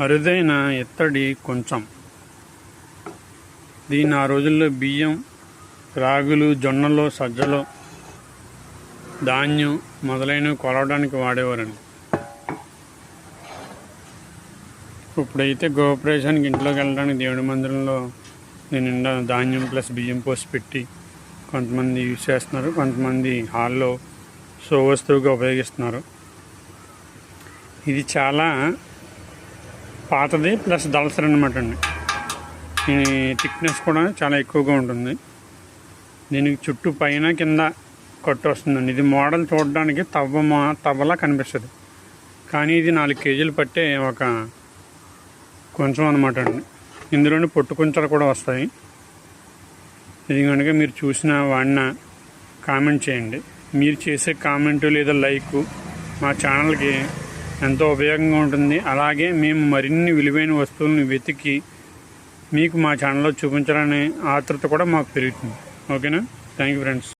అరుదైన ఇత్తడి కొంచెం. దీన్ని ఆ రోజుల్లో బియ్యం రాగులు జొన్నలు సజ్జలు ధాన్యం మొదలైనవి కొలవడానికి వాడేవారండి. ఇప్పుడైతే గోపరేషన్కి ఇంట్లోకి వెళ్ళడానికి దేవుడి మందిరంలో నేను నిండా ధాన్యం ప్లస్ బియ్యం పోసి పెట్టి కొంతమంది యూజ్ చేస్తున్నారు. కొంతమంది హాల్లో సో వస్తువుగా ఉపయోగిస్తున్నారు. ఇది చాలా పాతది ప్లస్ దళసరి అనమాట అండి. దీని థిక్నెస్ కూడా చాలా ఎక్కువగా ఉంటుంది. దీనికి చుట్టూ పైన కింద కట్టు వస్తుందండి. ఇది మోడల్ చూడడానికి తవ్వ మా తవ్వలా కనిపిస్తుంది. కానీ ఇది నాలుగు కేజీలు పట్టే ఒక కొంచెం అనమాట అండి. ఇందులోనే పొట్టు కొంచెలు కూడా వస్తాయి. ఇది కనుక మీరు చూసిన వాడిన కామెంట్ చేయండి. మీరు చేసే కామెంటు లేదా లైకు మా ఛానల్కి ఎంతో ఉపయోగంగా ఉంటుంది. అలాగే మేము మరిన్ని విలువైన వస్తువులను వెతికి మీకు మా ఛానల్లో చూపించాలనే ఆతృత కూడా మాకు పెరుగుతుంది. ఓకేనా? Thank you friends